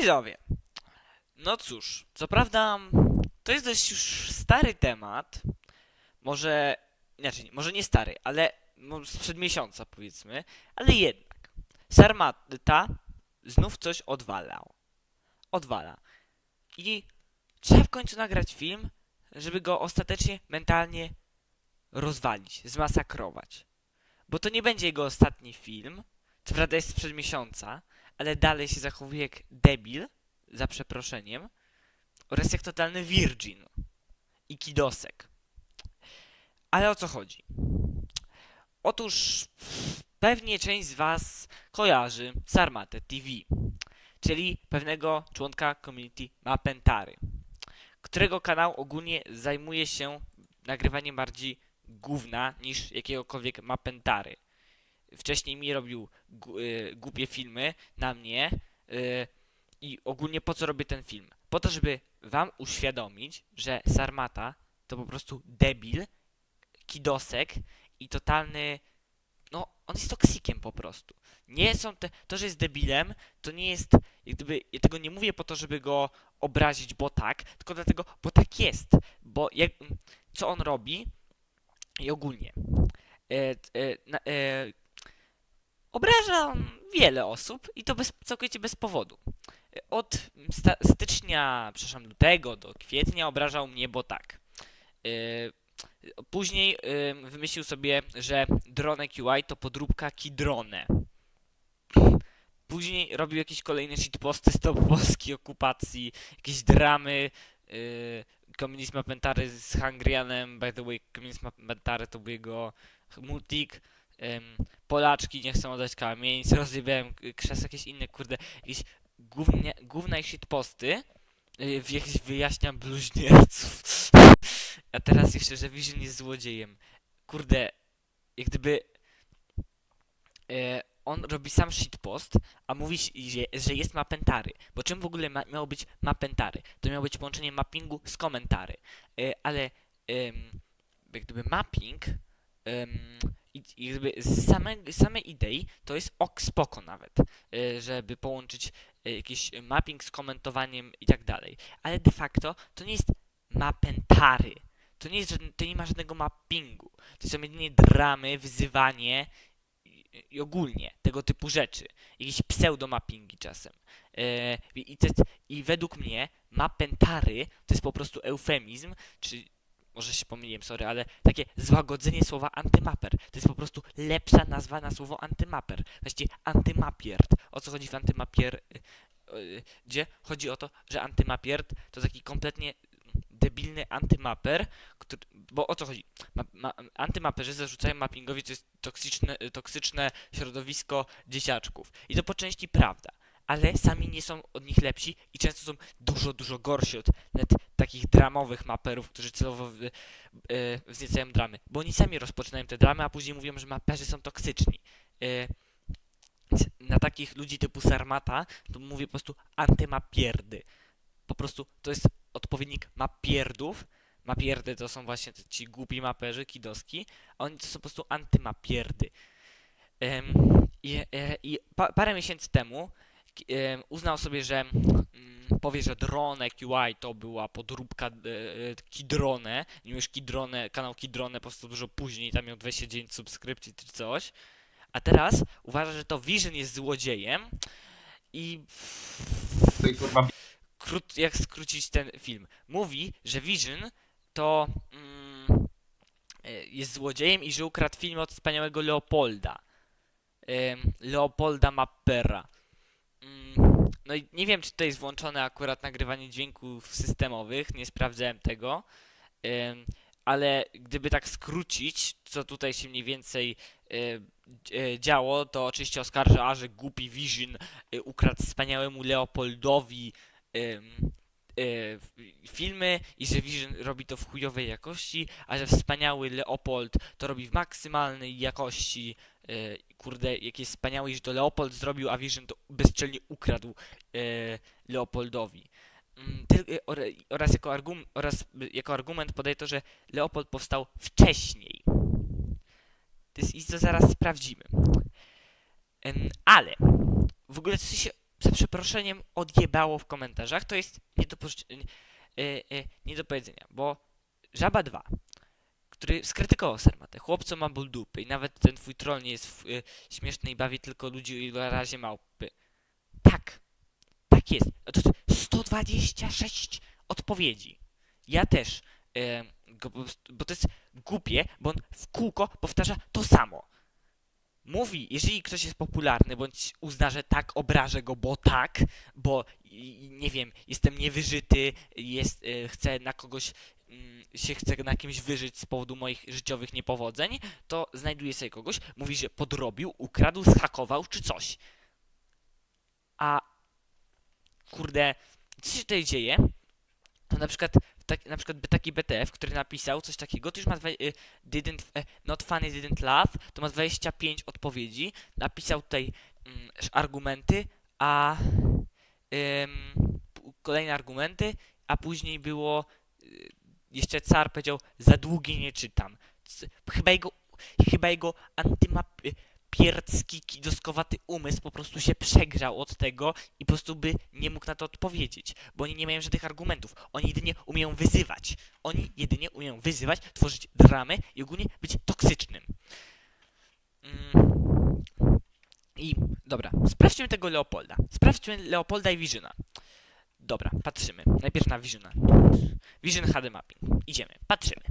Widzowie, no cóż, co prawda to jest dość już stary temat, może, inaczej, może nie stary, ale no, sprzed miesiąca powiedzmy, ale jednak. Sarmata znów coś odwalał. Odwala. I trzeba w końcu nagrać film, żeby go ostatecznie mentalnie rozwalić, zmasakrować. Bo to nie będzie jego ostatni film, co prawda jest sprzed miesiąca, ale dalej się zachowuje jak debil, za przeproszeniem, oraz jak totalny virgin i kidosek. Ale o co chodzi? Otóż pewnie część z Was kojarzy Sarmatę TV, czyli pewnego członka community Mapentary, którego kanał ogólnie zajmuje się nagrywaniem bardziej gówna niż jakiegokolwiek Mapentary. Wcześniej mi robił y, głupie filmy na mnie y, i ogólnie po co robię ten film? Po to, żeby Wam uświadomić, że Sarmata to po prostu debil, kidosek i totalny. No, on jest toksikiem po prostu. Nie są te. To, że jest debilem, to nie jest. Jak gdyby, ja tego nie mówię po to, żeby go obrazić, bo tak, tylko dlatego, bo tak jest. Bo jak, co on robi i ogólnie. E, e, na, e, obraża wiele osób i to bez, całkowicie bez powodu. Od stycznia, przepraszam, lutego do kwietnia obrażał mnie, bo tak. Yy, później yy, wymyślił sobie, że Dronek UI to podróbka Kidrone. Później robił jakieś kolejne shitposty z top polskiej okupacji, jakieś dramy, yy, Komunizm Mapentary z Hungrianem, by the way, Komunizm Mapentary to był jego multik, Polaczki nie chcą oddać kamienic, rozjebałem krzes, jakieś inne, kurde, jakieś głównie, główne shitposty, yy, w jakieś wyjaśniam bluźnierców. A teraz jeszcze, że Vision jest złodziejem. Kurde, jak gdyby e, on robi sam shitpost, a mówi, że, jest mapentary. Bo czym w ogóle ma, miało być mapentary? To miało być połączenie mappingu z komentary. E, ale jak gdyby mapping jakby z same, samej idei to jest ok spoko nawet, e, żeby połączyć e, jakiś mapping z komentowaniem i tak dalej. Ale de facto to nie jest mapentary. To nie, jest, to nie ma żadnego mappingu. To są jedynie dramy, wyzywanie i, ogólnie tego typu rzeczy. Jakieś pseudomappingi czasem. E, i, to jest, I według mnie mapentary to jest po prostu eufemizm, czy może się pomyliłem, sorry, ale takie złagodzenie słowa antymapper. To jest po prostu lepsza nazwa na słowo antymapper. Właściwie antymapierd. O co chodzi w antymapier? y, y, Gdzie chodzi o to, że antymapierd to taki kompletnie debilny antymaper, który, bo o co chodzi? Ma, ma, antymaperzy zarzucają mappingowi, to jest toksyczne, toksyczne środowisko dzieciaczków. I to po części prawda, ale sami nie są od nich lepsi i często są dużo, dużo gorsi od takich dramowych maperów, którzy celowo e, wzniecają dramy. Bo oni sami rozpoczynają te dramy, a później mówią, że maperzy są toksyczni. Więc na takich ludzi typu Sarmata, to mówię po prostu antymapierdy. Po prostu to jest odpowiednik mapierdów. Mapierdy to są właśnie ci głupi maperzy, kidoski, a oni to są po prostu antymapierdy. Em, I, pa, parę miesięcy temu uznał sobie, że mm, powie, że Drone QI to była podróbka e, e, Kidrone, nie już Kidrone, kanał Kidrone po prostu dużo później, tam miał 29 subskrypcji czy coś. A teraz uważa, że to Vision jest złodziejem i krót, jak skrócić ten film. Mówi, że Vision to mm, e, jest złodziejem i że ukradł film od wspaniałego Leopolda. Leopolda Mappera. Mm, no i nie wiem, czy to jest włączone akurat nagrywanie dźwięków systemowych, nie sprawdzałem tego. Ale gdyby tak skrócić, co tutaj się mniej więcej e, e, działo, to oczywiście oskarża, że głupi Vision e, ukradł wspaniałemu Leopoldowi filmy i że Vision robi to w chujowej jakości, a że wspaniały Leopold to robi w maksymalnej jakości. E, kurde, jakie wspaniałe, że to Leopold zrobił, a Vision to bezczelnie ukradł e, Leopoldowi. Mm, e, ora- oraz, jako argum, oraz y, jako argument podaje to, że Leopold powstał wcześniej. To jest, I to zaraz sprawdzimy. Ale w ogóle co się za przeproszeniem odjebało w komentarzach, to jest nie do, nie do powiedzenia, bo Żaba 2, który skrytykował Sarmatę, chłopco ma ból dupy i nawet ten twój troll nie jest e, śmieszny i bawi tylko ludzi i na razie małpy. Tak, tak jest. No To jest 126 odpowiedzi. Ja też, e, go, bo to jest głupie, bo on w kółko powtarza to samo. Mówi, jeżeli ktoś jest popularny, bądź uzna, że tak, obrażę go, bo tak, bo nie wiem, jestem niewyżyty, jest, e, chcę na kogoś, się chcę na kimś wyżyć z powodu moich życiowych niepowodzeń, to znajduje sobie kogoś, mówi, że podrobił, ukradł, schakował czy coś. A kurde, co się tutaj dzieje? To na przykład, tak, na przykład taki BTF, który napisał coś takiego, to już ma dwa, y, didn't, e, not funny, didn't laugh, to ma 25 odpowiedzi, napisał tutaj mm, argumenty, a kolejne argumenty, a później było y, jeszcze car powiedział, za długie nie czytam. Chyba jego, chyba jego antymapiercki kidoskowaty umysł po prostu się przegrzał od tego i po prostu by nie mógł na to odpowiedzieć, bo oni nie mają żadnych argumentów. Oni jedynie umieją wyzywać. Oni jedynie umieją wyzywać, tworzyć dramy i ogólnie być toksycznym. Mm. I dobra, sprawdźmy tego Leopolda. Sprawdźmy Leopolda i Visiona. Dobra, patrzymy. Najpierw na Visiona. Vision HD Mapping. Idziemy, patrzymy.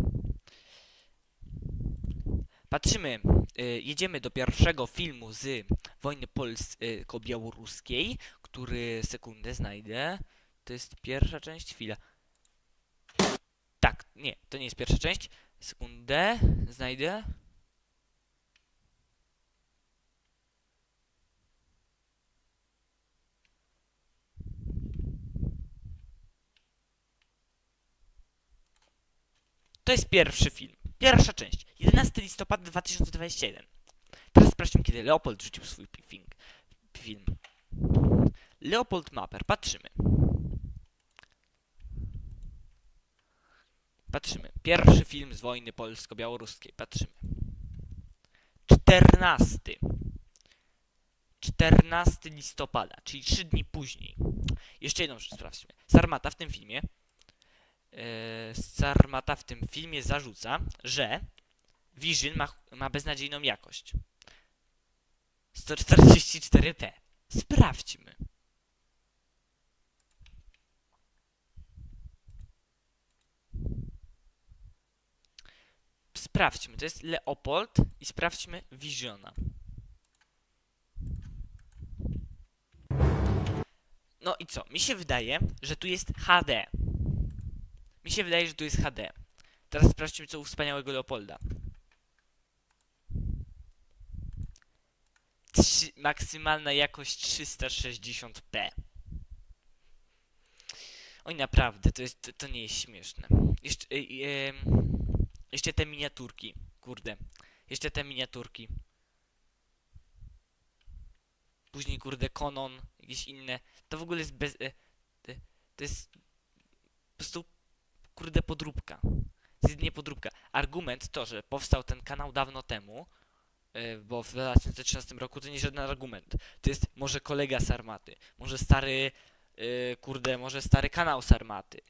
Patrzymy, y, jedziemy do pierwszego filmu z wojny polsko-białoruskiej, który sekundę znajdę. To jest pierwsza część, chwila. Tak, nie, to nie jest pierwsza część. Sekundę, znajdę. To jest pierwszy film. Pierwsza część. 11 listopada 2021. Teraz sprawdźmy, kiedy Leopold rzucił swój film. Leopold Mapper. Patrzymy. Patrzymy. Pierwszy film z wojny polsko-białoruskiej. Patrzymy. 14. 14 listopada, czyli 3 dni później. Jeszcze jedną rzecz sprawdźmy. Sarmata w tym filmie Sarmata w tym filmie zarzuca, że Vision ma, ma beznadziejną jakość. 144p. Sprawdźmy. Sprawdźmy. To jest Leopold i sprawdźmy Visiona. No i co? Mi się wydaje, że tu jest HD. Mi się wydaje, że tu jest HD. Teraz sprawdźmy, co u wspaniałego Leopolda. Trzy, maksymalna jakość 360p. Oj, naprawdę, to, jest, to, to nie jest śmieszne. Jeszcze, em, jeszcze te miniaturki, kurde. Jeszcze te miniaturki. Później, kurde, Konon, jakieś inne. To w ogóle jest bez... y, to jest po prostu kurde podróbka. To jest nie podróbka. Argument to, że powstał ten kanał dawno temu, yy, bo w 2013 roku to nie żaden argument. To jest może kolega Sarmaty, może stary, yy, kurde, może stary kanał Sarmaty.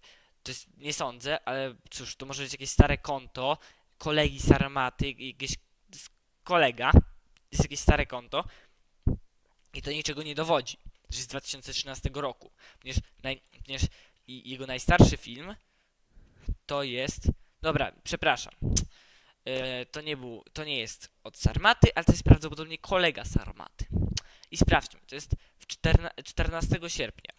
To jest, nie sądzę, ale cóż, to może być jakieś stare konto kolegi Sarmaty, jest kolega, jest jakieś stare konto i to niczego nie dowodzi, że jest z 2013 roku. Ponieważ, naj, ponieważ jego najstarszy film to jest. Dobra, przepraszam. E, to nie był. To nie jest od Sarmaty, ale to jest prawdopodobnie kolega Sarmaty. I sprawdźmy, to jest w 14, 14 sierpnia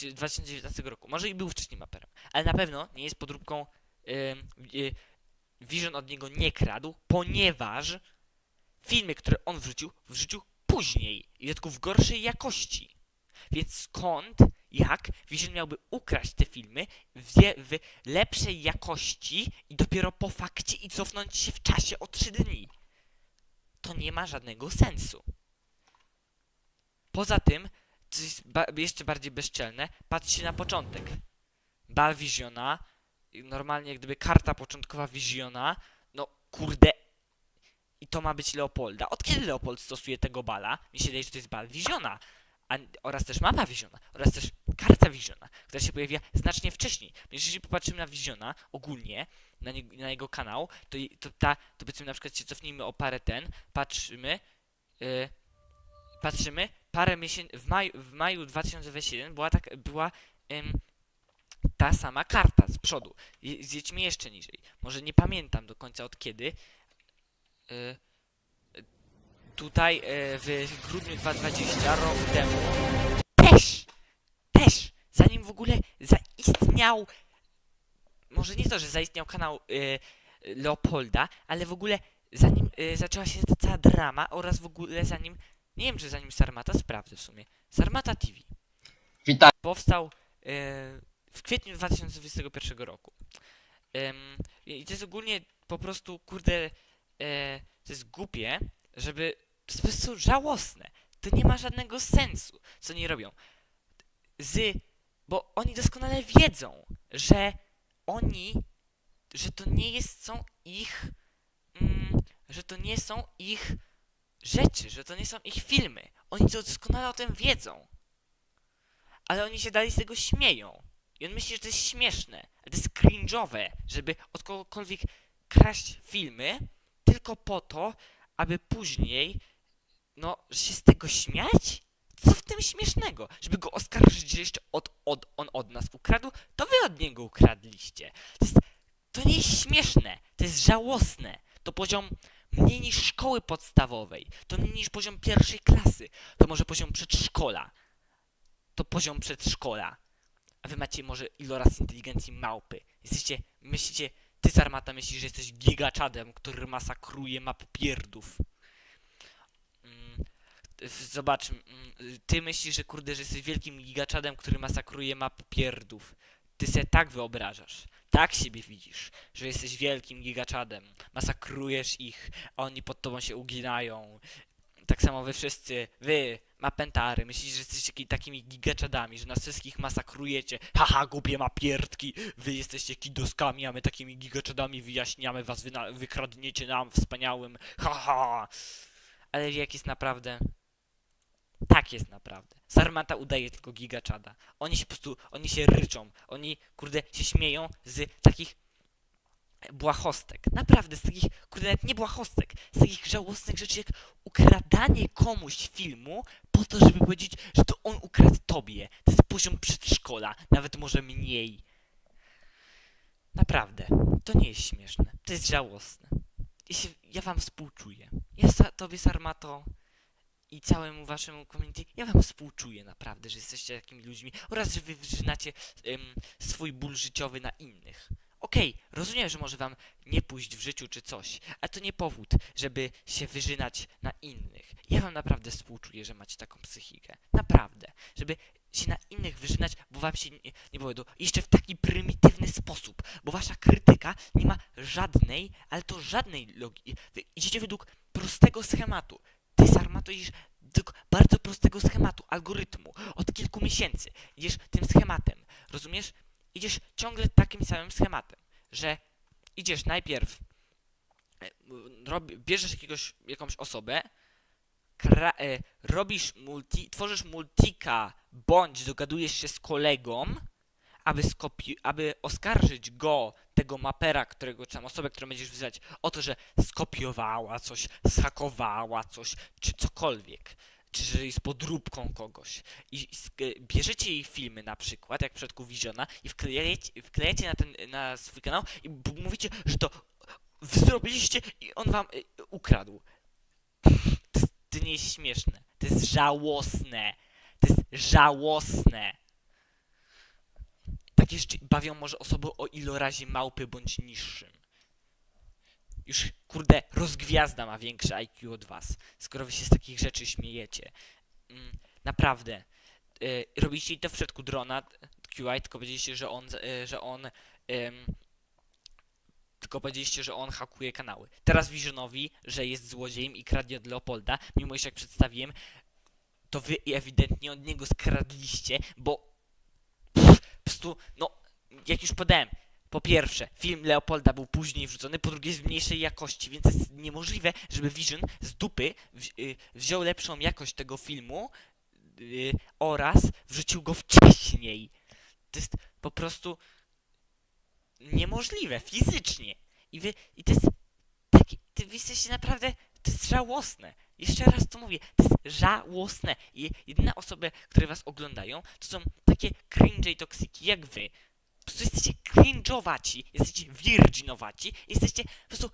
czyli 2019 roku. Może i był wcześniej maperem, ale na pewno nie jest podróbką. E, Vision od niego nie kradł, ponieważ filmy, które on wrzucił, wrzucił później i w gorszej jakości. Więc skąd, jak Vision miałby ukraść te filmy w, w lepszej jakości i dopiero po fakcie i cofnąć się w czasie o 3 dni? To nie ma żadnego sensu. Poza tym, co jest ba jeszcze bardziej bezczelne, patrzcie na początek. Bal Visiona, normalnie gdyby karta początkowa Visiona, no kurde, i to ma być Leopolda. Od kiedy Leopold stosuje tego bala? Mi się wydaje, że to jest bal Visiona. a, oraz też mapa Visiona, oraz też karta Visiona, która się pojawia znacznie wcześniej. Jeżeli popatrzymy na Visiona ogólnie, na, nie, na jego kanał, to, to ta, to powiedzmy na przykład się cofnijmy o parę ten, patrzymy, yy, patrzymy, parę miesięcy, w maju, w maju 2021 była tak, była ym, ta sama karta z przodu. Je- Zjedźmy jeszcze niżej. Może nie pamiętam do końca od kiedy. Yy, tutaj yy, w grudniu 2020, rok temu, też, w ogóle zaistniał, może nie to, że zaistniał kanał yy, Leopolda, ale w ogóle zanim yy, zaczęła się ta cała drama oraz w ogóle zanim, nie wiem czy zanim Sarmata, sprawdzę w sumie, Sarmata TV Witaj. powstał e, w kwietniu 2021 roku. I to jest ogólnie po prostu, kurde, to jest głupie, żeby, to jest po prostu żałosne. To nie ma żadnego sensu, co nie robią. Z, bo oni doskonale wiedzą, że oni, że to nie jest, są ich, mm, że to nie są ich rzeczy, że to nie są ich filmy. Oni to doskonale o tym wiedzą ale oni się dalej z tego śmieją. I on myśli, że to jest śmieszne, ale to jest cringe'owe, żeby od kogokolwiek kraść filmy tylko po to, aby później, no, się z tego śmiać? Co w tym śmiesznego? Żeby go oskarżyć, że jeszcze od, od, on od nas ukradł? To wy od niego ukradliście. To, jest, to nie jest śmieszne, to jest żałosne. To poziom mniej niż szkoły podstawowej, to mniej niż poziom pierwszej klasy, to może poziom przedszkola to poziom przedszkola. A wy macie może iloraz inteligencji małpy. Jesteście, myślicie, ty Sarmata myślisz, że jesteś gigaczadem, który masakruje map pierdów. Zobacz, mm, ty myślisz, że kurde, że jesteś wielkim gigaczadem, który masakruje map pierdów. Ty se tak wyobrażasz. Tak siebie widzisz, że jesteś wielkim gigaczadem. Masakrujesz ich, a oni pod tobą się uginają. Tak samo wy wszyscy, wy, mapentary, myślicie, że jesteście taki, takimi gigaczadami, że nas wszystkich masakrujecie. Haha, głupie mapierdki, wy jesteście kidoskami, a my takimi gigaczadami wyjaśniamy was, wy wykradniecie nam wspaniałym. Haha. Ale jak jest naprawdę? Tak jest naprawdę. Sarmata udaje tylko gigaczada. Oni się po prostu, oni się ryczą. Oni, kurde, się śmieją z takich błahostek. Naprawdę, z takich, kurde, nawet nie błahostek, z takich żałosnych rzeczy jak ukradanie komuś filmu po to, żeby powiedzieć, że to on ukradł tobie. To jest poziom przedszkola, nawet może mniej. Naprawdę, to nie jest śmieszne. To jest żałosne. Ja, się, ja wam współczuję. Ja sa, tobie, Sarmato, i całemu waszemu community, ja wam współczuję naprawdę, że jesteście takimi ludźmi oraz, że wy wrzynacie em, swój ból życiowy na innych. Okej, rozumiem, że może wam nie pójść w życiu czy coś, ale to nie powód, żeby się wyżynać na innych. Ja wam naprawdę współczuję, że macie taką psychikę. Naprawdę. Żeby się na innych wyżynać, bo wam się nie, nie powiodło. Jeszcze w taki prymitywny sposób, bo wasza krytyka nie ma żadnej, ale to żadnej logiki. Wy idziecie według prostego schematu. Ty, Sarmato, idziesz według bardzo prostego schematu, algorytmu. Od kilku miesięcy idziesz tym schematem. Rozumiesz? Idziesz ciągle takim samym schematem, że idziesz najpierw, e, bierzesz jakiegoś, jakąś osobę, e, robisz multi, tworzysz multika, bądź dogadujesz się z kolegą, aby, skopi, aby oskarżyć go, tego mapera, którego, czy tam osobę, którą będziesz wyzywać, o to, że skopiowała coś, zhakowała coś, czy cokolwiek. Czy że jest podróbką kogoś. I bierzecie jej filmy na przykład, jak w przypadku Visiona, i wklejecie, wklejecie na, ten, na swój kanał i mówicie, że to zrobiliście i on wam y, ukradł. To, to nie jest śmieszne. To jest żałosne. To jest żałosne. Rzeczy bawią może osoby o ilorazie małpy bądź niższym. Już, kurde, rozgwiazda ma większe IQ od was, skoro wy się z takich rzeczy śmiejecie. Mm, naprawdę. Y, robiliście to w przypadku drona QI, tylko powiedzieliście, że on, y, że on tylko powiedzieliście, że on hakuje kanały. Teraz Visionowi, że jest złodziejem i kradnie od Leopolda, mimo iż jak przedstawiłem, to wy ewidentnie od niego skradliście, bo prostu, no, jak już podałem, po pierwsze, film Leopolda był później wrzucony, po drugie w mniejszej jakości, więc jest niemożliwe, żeby Vision z dupy y, wziął lepszą jakość tego filmu, y, oraz wrzucił go wcześniej. To jest po prostu niemożliwe fizycznie. I wy, i to jest takie, ty, wy jesteście naprawdę, to jest żałosne. Jeszcze raz to mówię, to jest żałosne. I jedyne osoby, które was oglądają, to są takie cringe i toksiki jak wy. Po prostu jesteście cringe'owaci, jesteście virginowaci, jesteście po prostu,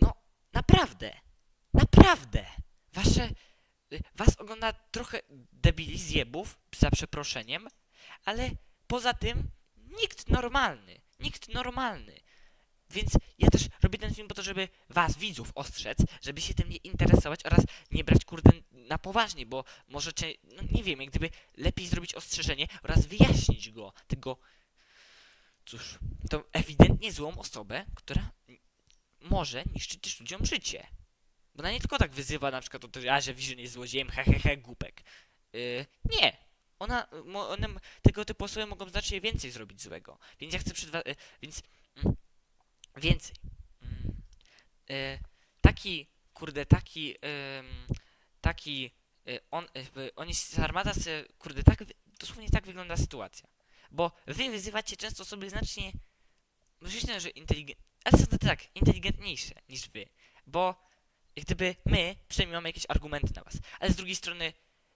no, naprawdę, naprawdę. Wasze, y, was ogląda trochę debili zjebów, za przeproszeniem, ale poza tym nikt normalny, nikt normalny. Więc ja też robię ten film po to, żeby was, widzów, ostrzec, żeby się tym nie interesować oraz nie brać kurde na poważnie, bo możecie, no nie wiem, jak gdyby lepiej zrobić ostrzeżenie oraz wyjaśnić go, tego, cóż, tą ewidentnie złą osobę, która może niszczyć ludziom życie. Bo ona nie tylko tak wyzywa na przykład o to, że a, że Vision jest złodziejem, he, he, he, głupek. Yy, nie. Ona, one, tego typu osoby mogą znacznie więcej zrobić złego. Więc ja chcę przed y, więc mm, więcej. Mm, y, taki, kurde, taki, taki, y, on, y, oni z Armada, se, kurde, tak, dosłownie tak wygląda sytuacja. Bo wy wyzywacie często osoby znacznie, myślę, że inteligent, ale są to tak, inteligentniejsze niż wy. Bo gdyby my przynajmniej jakieś argumenty na was. Ale z drugiej strony,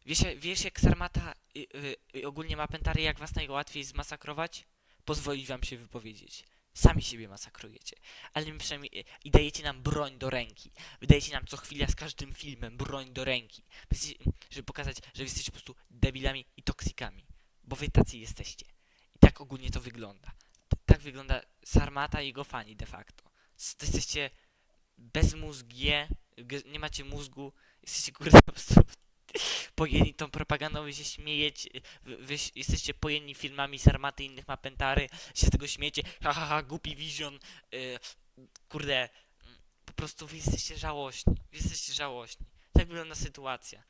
wiesz, wiesz jak Sarmata i, y, y, ogólnie ma pentary, jak was najłatwiej zmasakrować? Pozwolić wam się wypowiedzieć. Sami siebie masakrujecie. Ale my przynajmniej y, i dajecie nam broń do ręki. Wydajecie nam co chwila z każdym filmem broń do ręki. Żeby pokazać, że jesteście po prostu debilami i toksykami. Bo wy tacy jesteście. I tak ogólnie to wygląda. T- tak wygląda Sarmata i jego fani de facto. To jesteście bezmózgie, ge- nie macie mózgu, jesteście kurde po prostu pojęli tą propagandą, wy się śmiejecie, wy, wy jesteście pojęli filmami Sarmaty i innych mapentary, się z tego śmiecie, ha ha ha, głupi Vision, y, kurde, po prostu wy jesteście żałośni, wy jesteście żałośni. Tak wygląda sytuacja.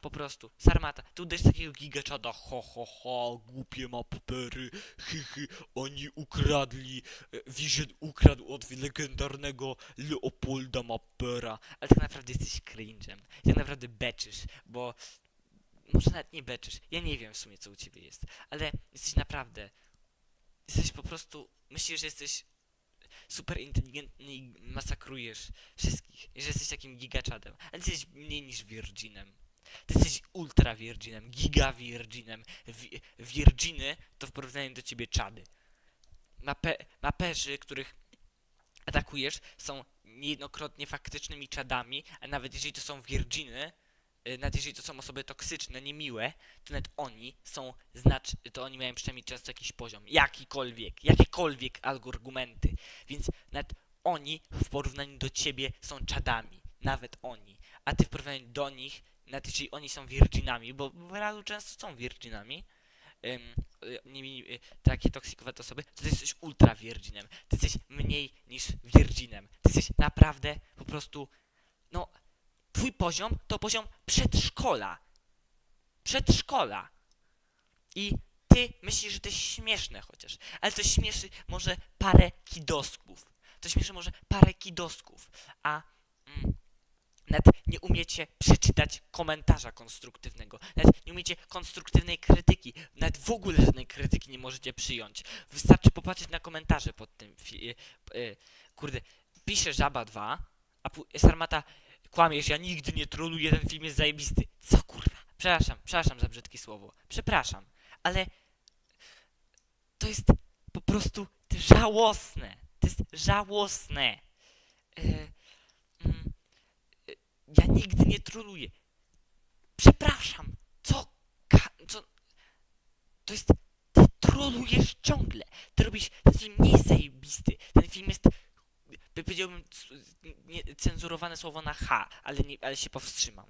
Po prostu, Sarmata, tu uderz takiego gigaczada, ho ho ho, głupie mappery, hy hy, oni ukradli, e, Vision ukradł od legendarnego Leopolda Mappera, ale tak naprawdę jesteś cringe'em, tak naprawdę beczysz, bo może nawet nie beczysz, ja nie wiem w sumie co u ciebie jest, ale jesteś naprawdę, jesteś po prostu, myślisz, że jesteś super inteligentny i masakrujesz wszystkich, że jesteś takim gigaczadem, ale jesteś mniej niż Virginem. Ty jesteś ultra virginem, giga virginem. Wi- Virginy to w porównaniu do ciebie czady. Mape maperzy, których atakujesz, są niejednokrotnie faktycznymi czadami, a nawet jeżeli to są virginy, y, nawet jeżeli to są osoby toksyczne, niemiłe, to nawet oni są znacz, to oni mają przynajmniej często jakiś poziom, jakikolwiek, jakiekolwiek argumenty, więc nawet oni w porównaniu do ciebie są czadami, nawet oni, a ty w porównaniu do nich, nawet oni są virginami, bo realu często są virginami, y, nimi, y, takie toksikowe osoby, to ty jesteś ultra virginem. Ty jesteś mniej niż virginem. Ty jesteś naprawdę po prostu, no, twój poziom to poziom przedszkola. Przedszkola. I ty myślisz, że to jest śmieszne chociaż, ale to śmieszy może parę kidosków. To śmieszy może parę kidosków, a mm, nawet nie umiecie przeczytać komentarza konstruktywnego, nawet nie umiecie konstruktywnej krytyki, nawet w ogóle żadnej krytyki nie możecie przyjąć. Wystarczy popatrzeć na komentarze pod tym y, y, kurde, pisze Żaba 2, a Sarmata kłamiesz, ja nigdy nie troluję, ten film jest zajebisty. Co kurwa? Przepraszam, przepraszam za brzydkie słowo. Przepraszam, ale to jest po prostu żałosne. To jest żałosne. E, ja nigdy nie troluję. Przepraszam. Co? Co? To jest... Ty trolujesz ciągle. Ty robisz... Ten film nie jest zajebisty. Ten film jest... by- Powiedziałbym nie, cenzurowane słowo na H, ale, nie, ale się powstrzymam.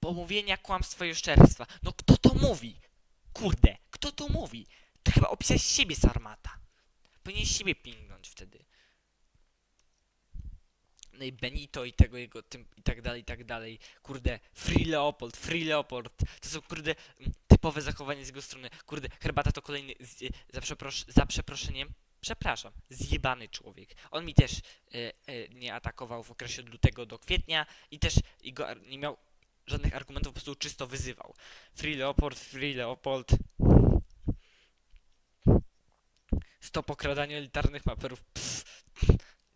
Pomówienia, kłamstwa i oszczerstwa. No kto to mówi? Kurde, kto to mówi? To chyba opisać siebie Sarmata. Powinien siebie pingnąć wtedy. Benito i tego jego tym i tak dalej, i tak dalej. Kurde, Free Leopold, Free Leopold. To są kurde mm, typowe zachowanie z jego strony. Kurde, herbata to kolejny z, za, przepros za przeproszeniem. Przepraszam, zjebany człowiek. On mi też e, e, nie atakował w okresie od lutego do kwietnia i też i go, nie miał żadnych argumentów, po prostu czysto wyzywał. Free Leopold, Free Leopold. Stop okradania elitarnych maperów. Pff.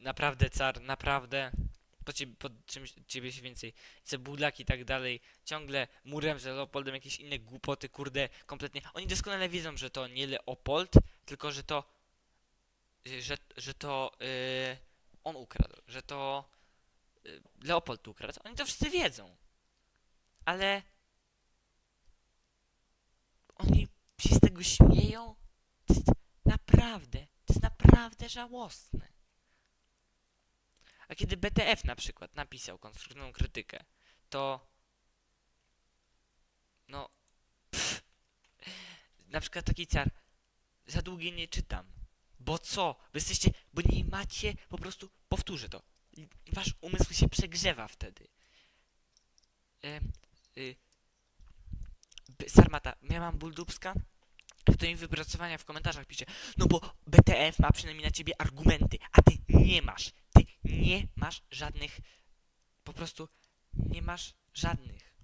Naprawdę, car, naprawdę. Po, ciebie, po czymś ciebie się więcej. Cebulak i tak dalej. Ciągle murem z Leopoldem jakieś inne głupoty, kurde, kompletnie. Oni doskonale wiedzą, że to nie Leopold, tylko że to. y, że, że to. y, on ukradł, że to. y, Leopold ukradł. Oni to wszyscy wiedzą. Ale. Oni się z tego śmieją. To jest naprawdę, to jest naprawdę żałosne. A kiedy BTF na przykład napisał konstruktywną krytykę, to no pff, na przykład taki car za długie nie czytam. Bo co? Wy jesteście, bo nie macie, po prostu powtórzę to. Wasz umysł się przegrzewa wtedy. Em, y, Sarmata, ja mam buldubska? To im wypracowania w komentarzach pisze. No bo BTF ma przynajmniej na ciebie argumenty, a ty nie masz. Nie masz żadnych. Po prostu nie masz żadnych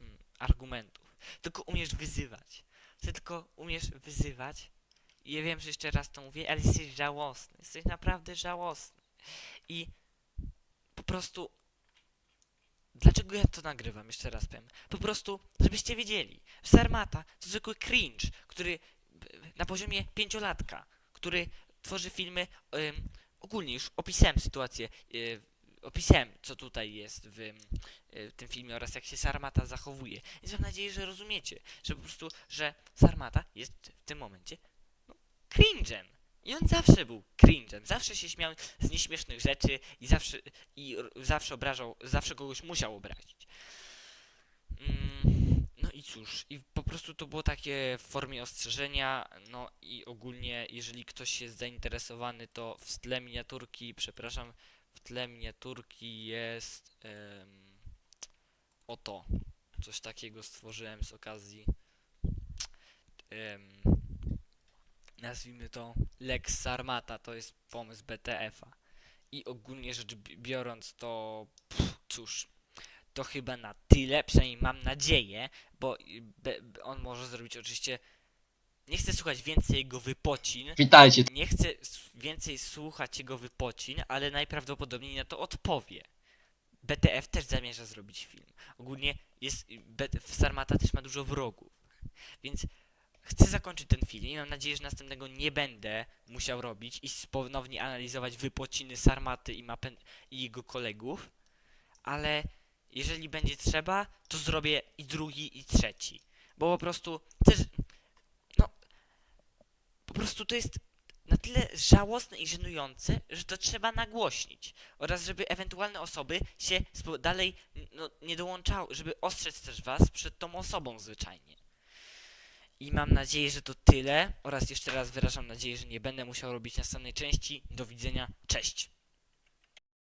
mm, argumentów. Tylko umiesz wyzywać. Ty tylko umiesz wyzywać. I ja wiem, że jeszcze raz to mówię, ale jesteś żałosny. Jesteś naprawdę żałosny. I po prostu. Dlaczego ja to nagrywam? Jeszcze raz powiem. Po prostu, żebyście wiedzieli. Sarmata to zwykły cringe, który na poziomie pięciolatka, który tworzy filmy. Ogólnie już opisałem sytuację. y, opisałem, co tutaj jest w y, tym filmie oraz jak się Sarmata zachowuje. Więc mam nadzieję, że rozumiecie, że po prostu, że Sarmata jest w tym momencie no, cringe'em. I on zawsze był cringe'em, zawsze się śmiał z nieśmiesznych rzeczy i zawsze, i zawsze obrażał, zawsze kogoś musiał obrazić. Cóż, i po prostu to było takie w formie ostrzeżenia, no i ogólnie, jeżeli ktoś jest zainteresowany, to w tle miniaturki, przepraszam, w tle miniaturki jest em, oto, coś takiego stworzyłem z okazji em, nazwijmy to Lex Sarmata, to jest pomysł BTF-a. I ogólnie rzecz bi- biorąc, to pff, cóż, to chyba na tyle, przynajmniej mam nadzieję, bo on może zrobić oczywiście. Nie chcę słuchać więcej jego wypocin, Witajcie. nie chcę więcej słuchać jego wypocin, ale najprawdopodobniej na to odpowie. BTF też zamierza zrobić film. Ogólnie jest. B- Sarmata też ma dużo wrogów. Więc chcę zakończyć ten film i mam nadzieję, że następnego nie będę musiał robić i ponownie analizować wypociny Sarmaty i, Mapen- i jego kolegów. Ale jeżeli będzie trzeba, to zrobię i drugi, i trzeci. Bo po prostu też. No. Po prostu to jest na tyle żałosne i żenujące, że to trzeba nagłośnić. Oraz żeby ewentualne osoby się dalej no, nie dołączały, żeby ostrzec też was przed tą osobą zwyczajnie. I mam nadzieję, że to tyle. Oraz jeszcze raz wyrażam nadzieję, że nie będę musiał robić następnej części. Do widzenia. Cześć.